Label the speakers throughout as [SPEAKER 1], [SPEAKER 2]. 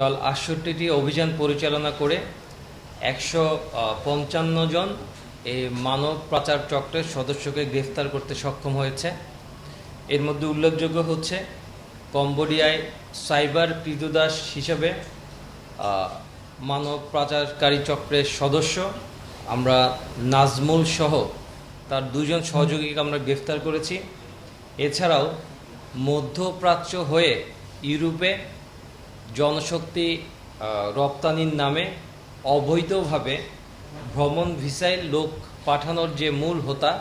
[SPEAKER 1] দল আটষট্টিটি অভিযান পরিচালনা করে একশো পঞ্চান্ন জন এই মানব পাচার চক্রের সদস্যকে গ্রেফতার করতে সক্ষম হয়েছে। এর মধ্যে উল্লেখযোগ্য হচ্ছে, কম্বোডিয়ায় সাইবার কৃতদাস হিসেবে মানব পাচারকারী চক্রের সদস্য আমরা নাজমুল সহ তার দুজন সহযোগীকে আমরা গ্রেফতার করেছি। এছাড়াও মধ্যপ্রাচ্য হয়ে ইউরোপে জনশক্তি রপ্তানির নামে অবৈধভাবে ভ্রমণ ভিসায় লোক পাঠানোর যে মূল হোতা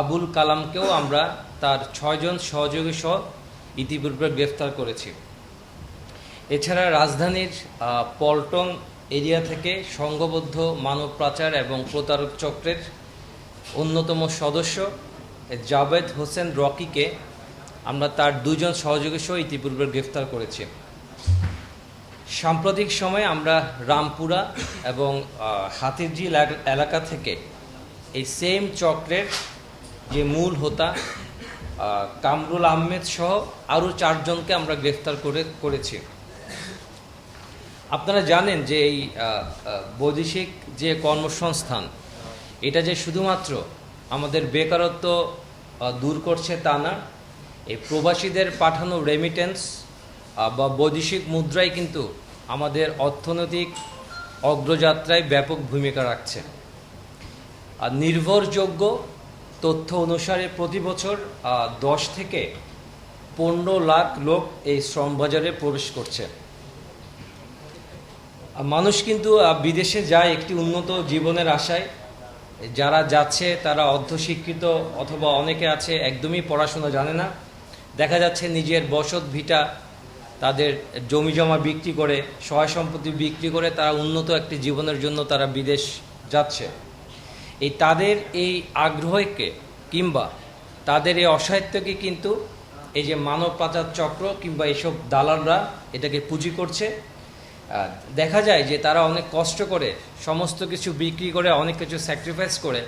[SPEAKER 1] আবুল কালামকেও আমরা তার ছয়জন সহযোগী সহ ইতিপূর্বে গ্রেফতার করেছি। এছাড়া রাজধানীর পল্টন এরিয়া থেকে সংঘবদ্ধ মানব পাচার এবং প্রতারক চক্রের অন্যতম সদস্য জাভেদ হোসেন রকিকে আমরা তার দুজন সহযোগী সহ ইতিপূর্বে গ্রেফতার করেছি। সাম্প্রতিক সময়ে আমরা রামপুরা এবং হাতিরঝিল এলাকা থেকে এই সেম চক্রের যে মূল হোতা কামরুল আহমেদ সহ আরও চারজনকে আমরা গ্রেফতার করে, করেছি। আপনারা জানেন যে এই বৈদেশিক যে কর্মসংস্থান, এটা যে শুধুমাত্র আমাদের বেকারত্ব দূর করছে তা না, এই প্রবাসীদের পাঠানো রেমিটেন্স বা বৈদেশিক মুদ্রাই কিন্তু আমাদের অর্থনৈতিক অগ্রযাত্রায় ব্যাপক ভূমিকা রাখছে। আর নির্ভরযোগ্য তথ্য অনুসারে প্রতি বছর দশ থেকে পনেরো লাখ লোক এই শ্রম বাজারে প্রবেশ করছে। মানুষ কিন্তু বিদেশে যায় একটি উন্নত জীবনের আশায়। যারা যাচ্ছে, তারা অর্ধশিক্ষিত অথবা অনেকে আছে, একদমই পড়াশোনা জানে না। দেখা যাচ্ছে নিজের বসত ভিটা তাদের জমি জমা বিক্রি করে, সহায় সম্পত্তি বিক্রি করে তারা উন্নত একটি জীবনের জন্য তারা বিদেশ যাচ্ছে। এই তাদের এই আগ্রহকে কিংবা তাদের এই অসাহিত্যকে কিন্তু এই যে মানব পাচার চক্র কিংবা এইসব দালালরা এটাকে পুঁজি করছে। দেখা যায় যে তারা অনেক কষ্ট করে সমস্ত কিছু বিক্রি করে, অনেক কিছু স্যাক্রিফাইস করে,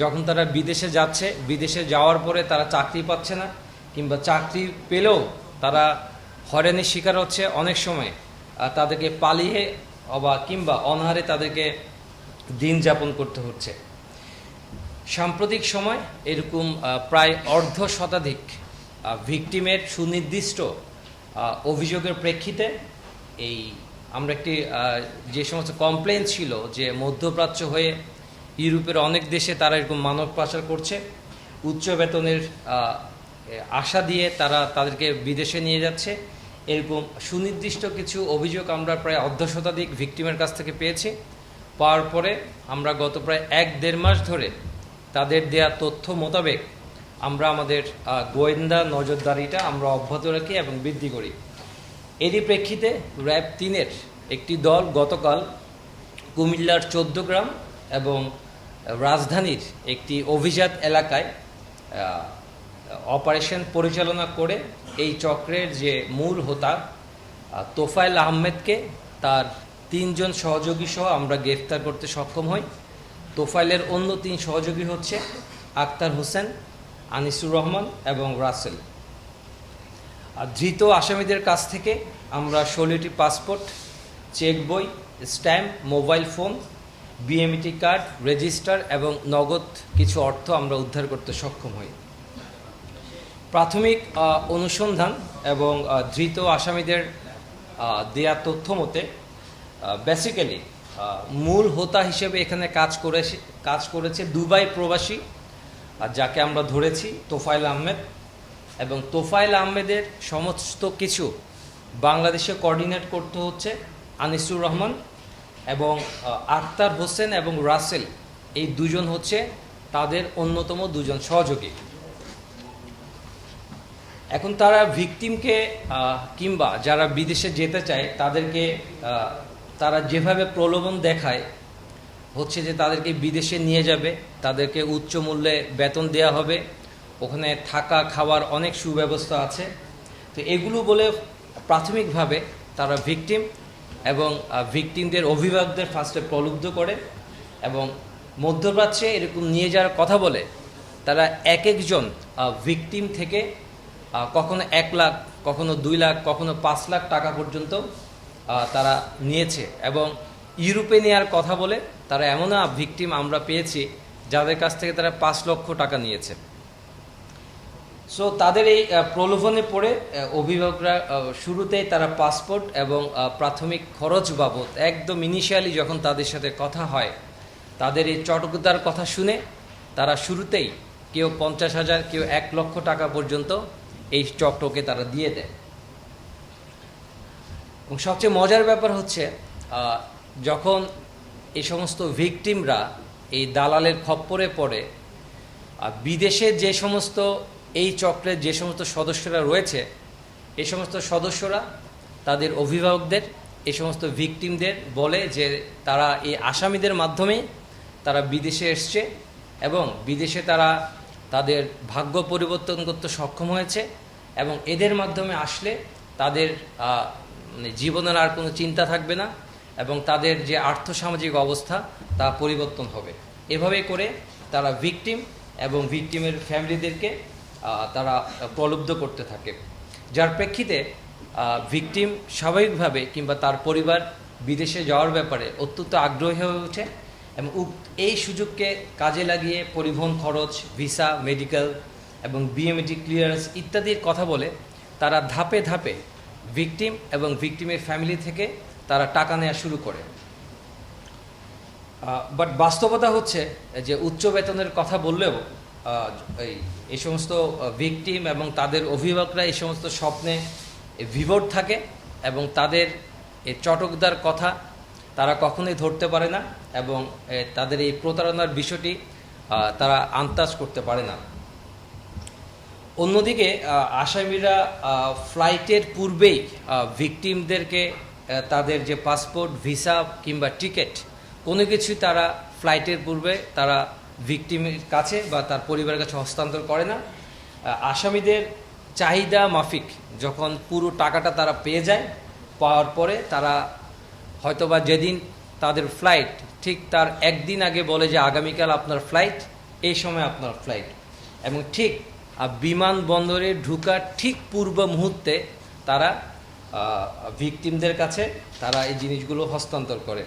[SPEAKER 1] যখন তারা বিদেশে যাচ্ছে, বিদেশে যাওয়ার পরে তারা চাকরি পাচ্ছে না, কিংবা চাকরি পেলেও তারা হয়রানির শিকার হচ্ছে অনেক সময় তাদেরকে পালিয়ে অবা কিংবা অনাহারে তাদেরকে দিন যাপন করতে হচ্ছে। সাম্প্রতিক সময় এরকম প্রায় অর্ধ শতাধিক ভিকটিমের সুনির্দিষ্ট অভিযোগের প্রেক্ষিতে এই আমরা একটি যে সমস্ত কমপ্লেন ছিল যে মধ্যপ্রাচ্য হয়ে ইউরোপের অনেক দেশে তারা এরকম মানব পাচার করছে, উচ্চ বেতনের আশা দিয়ে তারা তাদেরকে বিদেশে নিয়ে যাচ্ছে এরকম সুনির্দিষ্ট কিছু অভিযোগ আমরা প্রায় অর্ধ শতাধিক ভিকটিমের কাছ থেকে পেয়েছি। পাওয়ার পরে আমরা গত প্রায় এক দেড় মাস ধরে তাদের দেয়া তথ্য মোতাবেক আমরা আমাদের গোয়েন্দা নজরদারিটা আমরা অব্যাহত রাখি এবং বৃদ্ধি করি। এরই প্রেক্ষিতে র্যাব তিনের একটি দল গতকাল কুমিল্লার চোদ্দ গ্রাম এবং রাজধানীর একটি অভিজাত এলাকায় অপারেশন পরিচালনা করে এই চক্রের যে মূল হোতা তোফায়েল আহমেদকে তার তিনজন সহযোগী সহ আমরা গ্রেফতার করতে সক্ষম হই। তোফাইলের অন্য তিন সহযোগী হচ্ছে আক্তার হোসেন, আনিসুর রহমান এবং রাসেল। আর ধৃত আসামিদের কাছ থেকে আমরা ষোলোটি পাসপোর্ট, চেক বই, stamp, mobile phone, BMET card, register এবং নগদ কিছু অর্থ আমরা উদ্ধার করতে সক্ষম হই। প্রাথমিক অনুসন্ধান এবং ধৃত আসামিদের দেয়া তথ্য মতে বেসিক্যালি মূল হোতা হিসেবে এখানে কাজ করে কাজ করেছে দুবাই প্রবাসী যাকে আমরা ধরেছি তোফাইল আহমেদ এবং তোফাইল আহমেদের সমস্ত কিছু বাংলাদেশে কোঅর্ডিনেট করতে হচ্ছে আনিসুর রহমান এবং আক্তার হোসেন এবং রাসেল। এই দুজন হচ্ছে তাদের অন্যতম দুজন সহযোগী। এখন তারা ভিকটিমকে কিংবা যারা বিদেশে যেতে চায়, তাদেরকে তারা যেভাবে প্রলোভন দেখায়, হচ্ছে যে তাদেরকে বিদেশে নিয়ে যাবে, তাদেরকে উচ্চ মূল্যে বেতন দেওয়া হবে, ওখানে থাকা, খাওয়ার অনেক সুব্যবস্থা আছে। তো এগুলো বলে প্রাথমিকভাবে তারা ভিকটিম এবং ভিকটিমদের অভিভাবকদের ফার্স্টে প্রলুব্ধ করে এবং মধ্যপ্রাচ্যে এরকম নিয়ে যাওয়ার কথা বলে, তারা এক একজন ভিকটিম থেকে কখনো এক লাখ, কখনো দুই লাখ, কখনো পাঁচ লাখ টাকা পর্যন্ত তারা নিয়েছে এবং ইউরোপে নেওয়ার কথা বলে তারা এমন ভিকটিম আমরা পেয়েছি যাদের কাছ থেকে তারা পাঁচ লক্ষ টাকা নিয়েছে। সো তাদের এই প্রলোভনে পড়ে অভিভাবকরা শুরুতেই তারা পাসপোর্ট এবং প্রাথমিক খরচ বাবদ একদম ইনিশিয়ালি যখন তাদের সাথে কথা হয়, তাদের এই চটকতার কথা শুনে তারা শুরুতেই কেউ পঞ্চাশ হাজার, কেউ এক লক্ষ টাকা পর্যন্ত এই চক্রকে তারা দিয়ে দেয়। এবং সবচেয়ে মজার ব্যাপার হচ্ছে যখন এই সমস্ত ভিকটিমরা এই দালালের খপ্পরে পড়ে বিদেশে যে সমস্ত এই চক্রের যে সমস্ত সদস্যরা রয়েছে এই সমস্ত সদস্যরা তাদের অভিভাবকদের এই সমস্ত ভিকটিমদের বলে যে তারা এই আসামিদের মাধ্যমে তারা বিদেশে এসছে এবং বিদেশে তারা তাদের ভাগ্য পরিবর্তন করতে সক্ষম হয়েছে এবং এদের মাধ্যমে আসলে তাদের মানে জীবনের আর কোনো চিন্তা থাকবে না এবং তাদের যে আর্থসামাজিক অবস্থা তা পরিবর্তন হবে। এভাবে করে তারা ভিকটিম এবং ভিকটিমের ফ্যামিলিদেরকে তারা প্রলুব্ধ করতে থাকে। যার প্রেক্ষিতে ভিকটিম স্বাভাবিকভাবে কিংবা তার পরিবার বিদেশে যাওয়ার ব্যাপারে অত্যন্ত আগ্রহী হয়ে ওঠে। এবং এই সুযোগকে কাজে লাগিয়ে পরিবহন খরচ, ভিসা, মেডিকেল এবং বিএমএটি ক্লিয়ারেন্স ইত্যাদির কথা বলে তারা ধাপে ধাপে ভিকটিম এবং ভিকটিমের ফ্যামিলি থেকে তারা টাকা নেওয়া শুরু করে। বাট বাস্তবতা হচ্ছে যে উচ্চ বেতনের কথা বললেও এই এই সমস্ত ভিকটিম এবং তাদের অভিভাবকরা এই সমস্ত স্বপ্নে ভিভোর থাকে এবং তাদের চটকদার কথা তারা কখনোই ধরতে পারে না এবং তাদের এই প্রতারণার বিষয়টি তারা আন্দাজ করতে পারে না। অন্যদিকে আসামিরা ফ্লাইটের পূর্বেই ভিকটিমদেরকে তাদের যে পাসপোর্ট ভিসা কিংবা টিকিট কোনো কিছুই তারা ফ্লাইটের পূর্বে তারা ভিকটিমের কাছে বা তার পরিবারের কাছে হস্তান্তর করে না। আসামিদের চাহিদা মাফিক। যখন পুরো টাকাটা তারা পেয়ে যায়, পাওয়ার পরে তারা হয়তোবা যেদিন তাদের ফ্লাইট ঠিক তার একদিন আগে বলে যে আগামীকাল আপনার ফ্লাইট এই সময় আপনার ফ্লাইট এবং ঠিক বিমানবন্দরে ঢুকার ঠিক পূর্ব মুহূর্তে তারা ভিকটিমদের কাছে তারা এই জিনিসগুলো হস্তান্তর করে।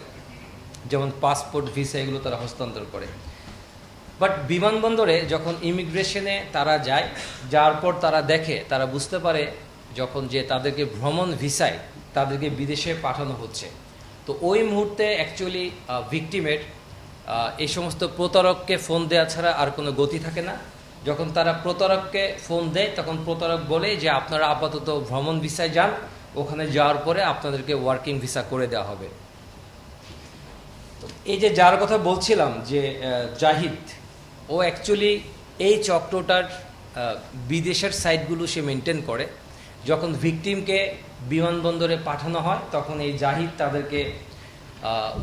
[SPEAKER 1] যেমন পাসপোর্ট ভিসা এগুলো তারা হস্তান্তর করে। বাট বিমানবন্দরে যখন ইমিগ্রেশনে তারা যায়, যাওয়ার পর তারা দেখে, তারা বুঝতে পারে যখন যে তাদেরকে ভ্রমণ ভিসায় তাদেরকে বিদেশে পাঠানো হচ্ছে। তো ওই মুহূর্তে অ্যাকচুয়ালি ভিকটিমের এই সমস্ত প্রতারককে ফোন দেওয়া ছাড়া আর কোনো গতি থাকে না। যখন তারা প্রতারককে ফোন দেয়, তখন প্রতারক বলে যে, আপনারা আপাতত ভ্রমণ ভিসায় যান। ওখানে যাওয়ার পরে আপনাদেরকে ওয়ার্কিং ভিসা করে দেওয়া হবে। এই যে যার কথা বলছিলাম যে জাহিদ, ও অ্যাকচুয়ালি এই চক্রটার বিদেশের সাইটগুলো সে মেনটেন করে। যখন ভিকটিমকে বিমানবন্দরে পাঠানো হয়, তখন এই জাহিদ তাদেরকে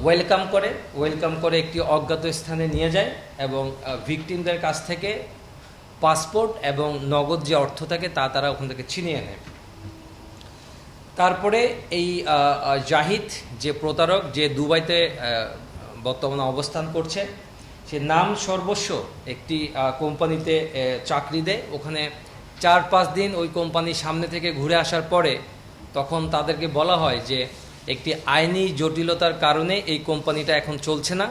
[SPEAKER 1] ওয়েলকাম করে। ওয়েলকাম করে একটি অজ্ঞাত স্থানে নিয়ে যায় এবং ভিকটিমদের কাছ থেকে পাসপোর্ট এবং নগদ যে অর্থ থাকে তা তারা ওখান থেকে ছিনিয়ে নেয়। তারপরে এই জাহিদ যে প্রতারক, যে দুবাইতে বর্তমানে অবস্থান করছে, সে নাম সর্বস্ব একটি কোম্পানিতে চাকরি দেয়। ওখানে চার পাঁচ দিন ওই কোম্পানির সামনে থেকে ঘুরে আসার পরে তখন তাদেরকে বলা হয় যে, একটি আইনি জটিলতার কারণে এই কোম্পানিটা এখন চলছে না।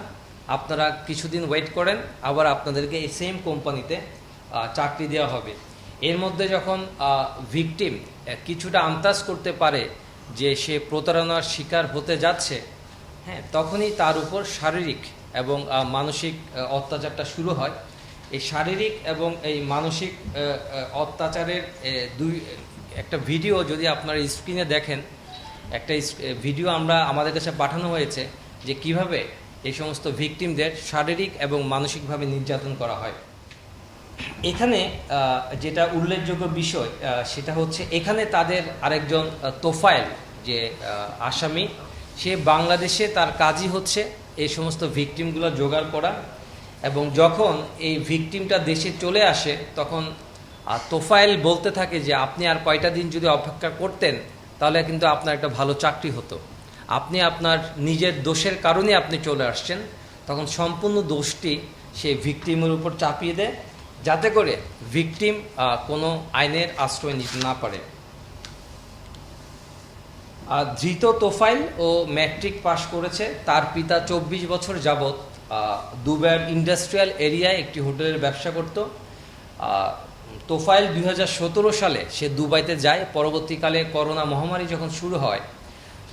[SPEAKER 1] আপনারা কিছুদিন ওয়েট করেন, আবার আপনাদেরকে এই সেম কোম্পানিতে চাকরি দেওয়া হবে। এর মধ্যে যখন ভিকটিম কিছুটা আন্দাজ করতে পারে যে সে প্রতারণার শিকার হতে যাচ্ছে হ্যাঁ তখনই তার উপর শারীরিক এবং মানসিক অত্যাচারটা শুরু হয়। এই শারীরিক এবং এই মানসিক অত্যাচারের দুই, একটা ভিডিও যদি আপনার স্ক্রিনে দেখেন, একটা ভিডিও আমরা আমাদের কাছে পাঠানো হয়েছে যে কীভাবে এই সমস্ত ভিকটিমদের শারীরিক এবং মানসিকভাবে নির্যাতন করা হয়। এখানে যেটা উল্লেখযোগ্য বিষয় সেটা হচ্ছে এখানে তাদের আরেকজন তোফায়েল যে আসামি, সে বাংলাদেশে তার কাজই হচ্ছে এই সমস্ত ভিকটিমগুলো জোগাড় করা এবং যখন এই ভিকটিমটা দেশে চলে আসে তখন তোফাইল বলতে থাকে যে আপনি আর কয়টা দিন যদি অপেক্ষা করতেন তাহলে কিন্তু আপনার একটা ভালো চাকরি হতো। আপনি আপনার নিজের দোষের কারণে আপনি চলে আসছেন। তখন সম্পূর্ণ দোষটি সে ভিকটিমের উপর চাপিয়ে দেয় যাতে করে ভিকটিম কোনো আইনের আশ্রয় নিতে না পারে। ধৃত তোফাইল ও ম্যাট্রিক পাশ করেছে। তার পিতা চব্বিশ বছর আহ, দুবাইয়ের ইন্ডাস্ট্রিয়াল এরিয়ায় একটি হোটেলের ব্যবসা করত। তোফাইল দু হাজার সতেরো সালে সে দুবাইতে যায়। পরবর্তীকালে করোনা মহামারী যখন শুরু হয়,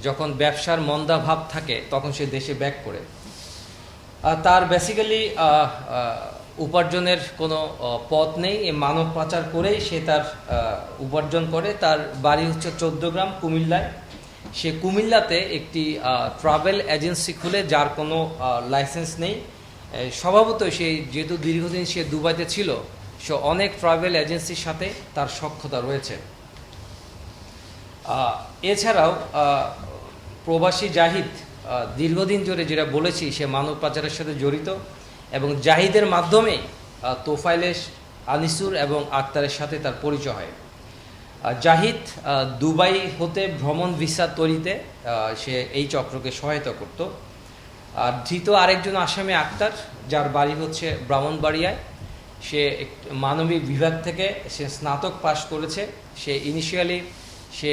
[SPEAKER 1] যখন ব্যবসার মন্দা ভাব থাকে, তখন সে দেশে ব্যাক করে। তার বেসিক্যালি উপার্জনের কোনো পথ নেই। মানব পাচার করেই সে তার উপার্জন করে। তার বাড়ি হচ্ছে চোদ্দ গ্রাম কুমিল্লায়। সে কুমিল্লাতে একটি ট্রাভেল এজেন্সি খুলে, যার কোনো লাইসেন্স নেই। স্বভাবতই সে যেহেতু দীর্ঘদিন সে দুবাইতে ছিল, সে অনেক ট্রাভেল এজেন্সির সাথে তার সক্ষতা রয়েছে। এছাড়াও প্রবাসী জাহিদ দীর্ঘদিন ধরে যেটা বলেছি, সে মানব পাচারের সাথে জড়িত এবং জাহিদের মাধ্যমে তোফাইলেশ আনিসুর এবং আক্তারের সাথে তার পরিচয় হয়। জাহিদ দুবাই হতে ভ্রমণ ভিসা তৈরিতে সে এই চক্রকে সহায়তা করত। আর ধৃত আরেকজন আসামি আক্তার, যার বাড়ি হচ্ছে ব্রাহ্মণবাড়িয়ায়। সে মানবিক বিভাগ থেকে সে স্নাতক পাশ করেছে। সে ইনিশিয়ালি সে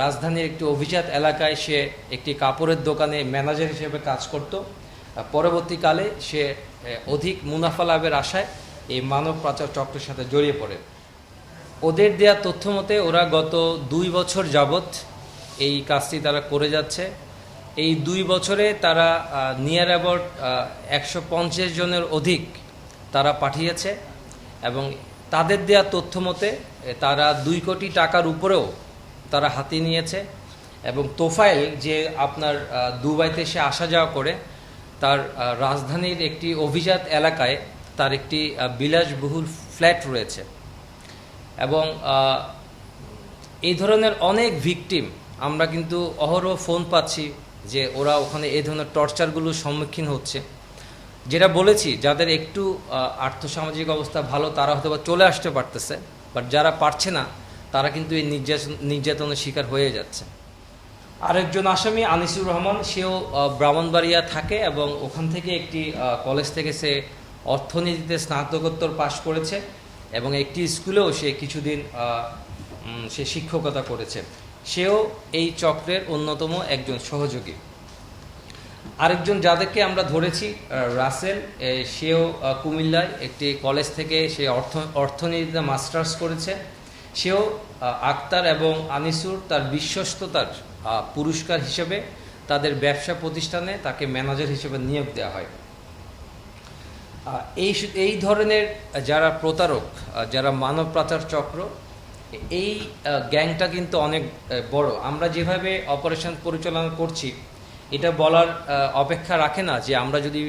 [SPEAKER 1] রাজধানীর একটি অভিজাত এলাকায় সে একটি কাপড়ের দোকানে ম্যানেজার হিসেবে কাজ করত। পরবর্তীকালে সে অধিক মুনাফা লাভের আশায় এই মানব পাচার চক্রের সাথে জড়িয়ে পড়ে। ওদের দেয়া তথ্য মতে ওরা গত দুই বছর যাবৎ এই কাজটি তারা করে যাচ্ছে। এই দুই বছরে তারা নিয়ার অ্যাবাউট একশো পঞ্চাশ জনের অধিক তারা পাঠিয়েছে এবং তাদের দেয়া তথ্য মতে তারা দুই কোটি টাকার উপরেও তারা হাতিয়ে নিয়েছে এবং তোফাইল যে আপনার দুবাইতে সে আসা যাওয়া করে, তার রাজধানীর একটি অভিজাত এলাকায় তার একটি বিলাসবহুল ফ্ল্যাট রয়েছে। এই ধরনের অনেক ভিকটিম আমরা কিন্তু অহরহ ফোন পাচ্ছি যে ওরা ওখানে এই ধরনের টর্চারগুলোর সম্মুখীন হচ্ছে। যেটা বলেছি, যাদের একটু আর্থসামাজিক অবস্থা ভালো, তারা হয়তো বা চলে আসতে পারতেছে, বাট যারা পারছে না, তারা কিন্তু এই নির্যাতন নির্যাতনের শিকার হয়ে যাচ্ছে। আরেকজন আসামি আনিসুর রহমান, সেও ব্রাহ্মণবাড়িয়া থাকে এবং ওখান থেকে একটি কলেজ থেকে সে অর্থনীতিতে স্নাতকোত্তর পাশ করেছে। এবং একটি স্কুলেও সে কিছুদিন সে শিক্ষকতা করেছে। সেও এই চক্রের অন্যতম একজন সহযোগী। আরেকজন যাদেরকে আমরা ধরেছি রাসেল সেও কুমিল্লায় একটি কলেজ থেকে সে অর্থ, অর্থনীতিতে মাস্টার্স করেছে। সেও আক্তার এবং আনিসুর তার বিশ্বস্ততার পুরস্কার হিসেবে তাদের ব্যবসা প্রতিষ্ঠানে তাকে ম্যানেজার হিসেবে নিয়োগ দেওয়া হয়। এই এই ধরনের যারা প্রতারক যারা মানব পাচার চক্র, এই গ্যাংটা কিন্তু অনেক বড়। আমরা যেভাবে অপারেশন পরিচালনা করছি, এটা বলার অপেক্ষা রাখে না যে আমরা যদি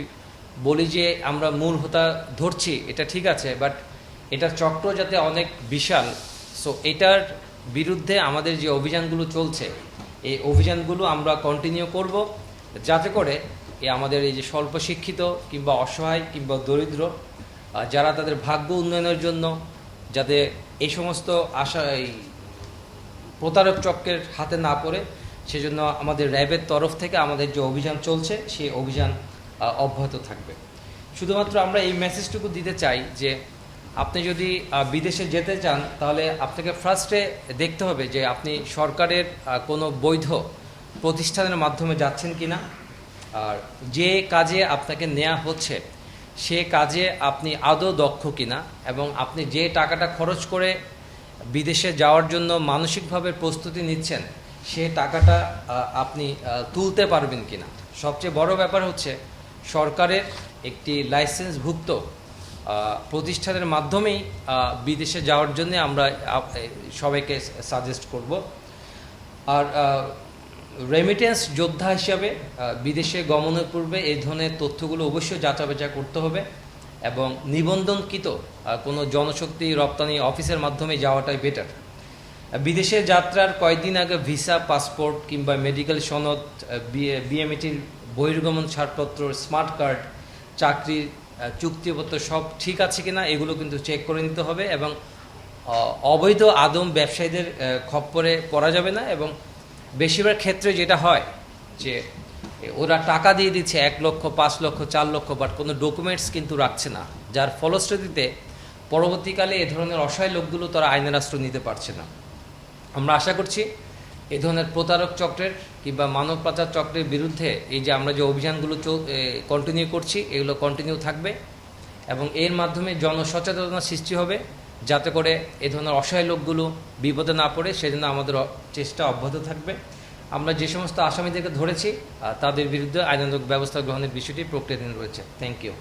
[SPEAKER 1] বলি যে আমরা মূল হোতা ধরছি, এটা ঠিক আছে, বাট এটা চক্র যাতে অনেক বিশাল, সো এটার বিরুদ্ধে আমাদের যে অভিযানগুলো চলছে, এই অভিযানগুলো আমরা কন্টিনিউ করব, যাতে করে এই আমাদের এই যে স্বল্প শিক্ষিত কিংবা অসহায় কিংবা দরিদ্র যারা তাদের ভাগ্য উন্নয়নের জন্য যাতে এই সমস্ত আশা, এই প্রতারক চক্রের হাতে না পড়ে, সেজন্য আমাদের র্যাবের তরফ থেকে আমাদের যে অভিযান চলছে, সেই অভিযান অব্যাহত থাকবে। শুধুমাত্র আমরা এই মেসেজটুকু দিতে চাই যে আপনি যদি বিদেশে যেতে চান, তাহলে আপনাকে ফার্স্টে দেখতে হবে যে আপনি সরকারের কোনো বৈধ প্রতিষ্ঠানের মাধ্যমে যাচ্ছেন কিনা। আর যে কাজে আপনাকে নেওয়া হচ্ছে, সে কাজে আপনি আদৌ দক্ষ কিনা এবং আপনি যে টাকাটা খরচ করে বিদেশে যাওয়ার জন্য মানসিকভাবে প্রস্তুতি নিচ্ছেন, সে টাকাটা আপনি তুলতে পারবেন কিনা? সবচেয়ে বড় ব্যাপার হচ্ছে, সরকারের একটি লাইসেন্সভুক্ত প্রতিষ্ঠানের মাধ্যমেই বিদেশে যাওয়ার জন্য আমরা সবাইকে সাজেস্ট করব। আর রেমিটেন্স যোদ্ধা হিসাবে বিদেশে গমনের পূর্বে এই ধরনের তথ্যগুলো অবশ্যই যাচাবেচা করতে হবে এবং নিবন্ধনকৃত কোনো জনশক্তি রপ্তানি অফিসের মাধ্যমে যাওয়াটাই বেটার বিদেশে যাত্রার কয়েকদিন আগে ভিসা, পাসপোর্ট কিংবা মেডিকেল সনদ বিএমএটির বহির্গমন ছাড়পত্র স্মার্ট কার্ড চাকরির চুক্তিপত্র সব ঠিক আছে কিনা এগুলো কিন্তু চেক করে নিতে হবে এবং অবৈধ আদম ব্যবসায়ীদের খপ্পরে পড়া যাবে না এবং বেশিরভাগ ক্ষেত্রে যেটা হয় যে ওরা টাকা দিয়ে দিচ্ছে এক লক্ষ, পাঁচ লক্ষ, চার লক্ষ বাট কোনো ডকুমেন্টস কিন্তু রাখছে না। যার ফলশ্রুতিতে পরবর্তীকালে এ ধরনের অসহায় লোকগুলো তারা আইনের আশ্রয় নিতে পারছে না। আমরা আশা করছি এ ধরনের প্রতারক চক্রের কিংবা মানব পাচার চক্রের বিরুদ্ধে এই যে আমরা যে অভিযানগুলো কন্টিনিউ করছি, এগুলো কন্টিনিউ থাকবে এবং এর মাধ্যমে জনসচেতনতা সৃষ্টি হবে। যাতে করে এ ধরনের অসহায় লোকগুলো বিপদে না পড়ে, সেজন্য আমাদের চেষ্টা অব্যাহত থাকবে। আমরা যে সমস্ত আসামিদেরকে ধরেছি তাদের বিরুদ্ধে আইনানুক ব্যবস্থা গ্রহণের বিষয়টি প্রক্রিয়াধীন রয়েছে। Thank you